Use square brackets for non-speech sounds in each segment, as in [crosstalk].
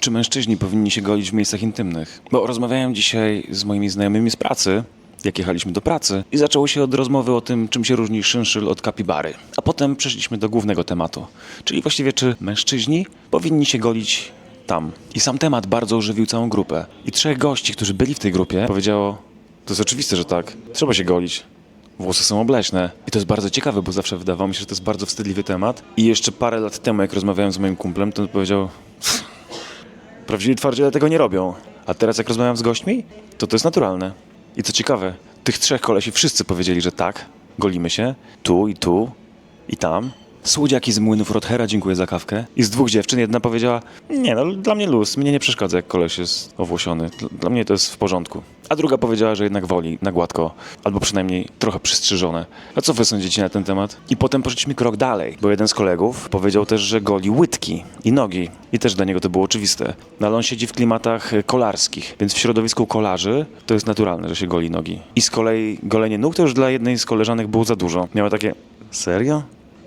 Czy mężczyźni powinni się golić w miejscach intymnych? Bo rozmawiałem dzisiaj z moimi znajomymi z pracy, jak jechaliśmy do pracy, i zaczęło się od rozmowy o tym, czym się różni szynszyl od kapibary. A potem przeszliśmy do głównego tematu, czyli właściwie czy mężczyźni powinni się golić tam. I sam temat bardzo ożywił całą grupę. I trzech gości, którzy byli w tej grupie, powiedziało: To jest oczywiste, że tak, trzeba się golić. Włosy są obleśne. I to jest bardzo ciekawe, bo zawsze wydawało mi się, że to jest bardzo wstydliwy temat. I jeszcze parę lat temu, jak rozmawiałem z moim kumplem, to on powiedział: Prawdziwi twardziele tego nie robią. A teraz jak rozmawiam z gośćmi, to to jest naturalne. I co ciekawe, tych trzech kolesi wszyscy powiedzieli, że tak, golimy się, tu i tu i tam. Słodziaki z młynów Rothera, dziękuję za kawkę. I z dwóch dziewczyn jedna powiedziała, nie no, dla mnie luz, mnie nie przeszkadza jak koleś jest owłosiony. Dla- mnie to jest w porządku. A druga powiedziała, że jednak woli na gładko, albo przynajmniej trochę przystrzyżone. A co wy sądzicie na ten temat? I potem poszliśmy krok dalej, bo jeden z kolegów powiedział też, że goli łydki i nogi. I też dla niego to było oczywiste. No ale on siedzi w klimatach e, kolarskich, więc w środowisku kolarzy to jest naturalne, że się goli nogi. I z kolei golenie nóg to już dla jednej z koleżanek było za dużo. Miała takie, serio?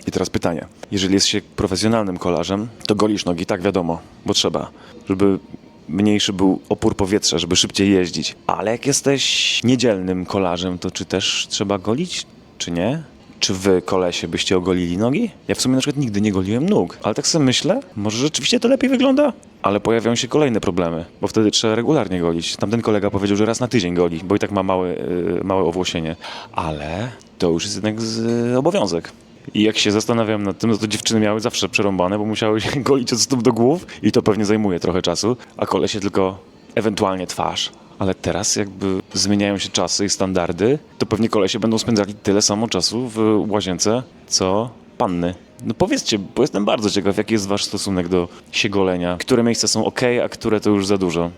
I teraz pytanie. Jeżeli jest się profesjonalnym kolarzem, to golisz nogi, tak wiadomo, bo trzeba, żeby mniejszy był opór powietrza, żeby szybciej jeździć. Ale jak jesteś niedzielnym kolarzem, to czy też trzeba golić, czy nie? Czy wy, kolesie, byście ogolili nogi? Ja w sumie na przykład nigdy nie goliłem nóg, ale tak sobie myślę, może rzeczywiście to lepiej wygląda? Ale pojawiają się kolejne problemy, bo wtedy trzeba regularnie golić. Tamten kolega powiedział, że raz na tydzień goli, bo i tak ma małe, yy, małe owłosienie. Ale to już jest jednak z, yy, obowiązek. I jak się zastanawiam nad tym, no to dziewczyny miały zawsze przerąbane, bo musiały się [laughs] golić od stóp do głów i to pewnie zajmuje trochę czasu, a kolesie tylko ewentualnie twarz. Ale teraz jakby zmieniają się czasy i standardy, to pewnie kolesie będą spędzali tyle samo czasu w łazience, co panny. No powiedzcie, bo jestem bardzo ciekaw, jaki jest wasz stosunek do siegolenia. Które miejsca są ok, a które to już za dużo.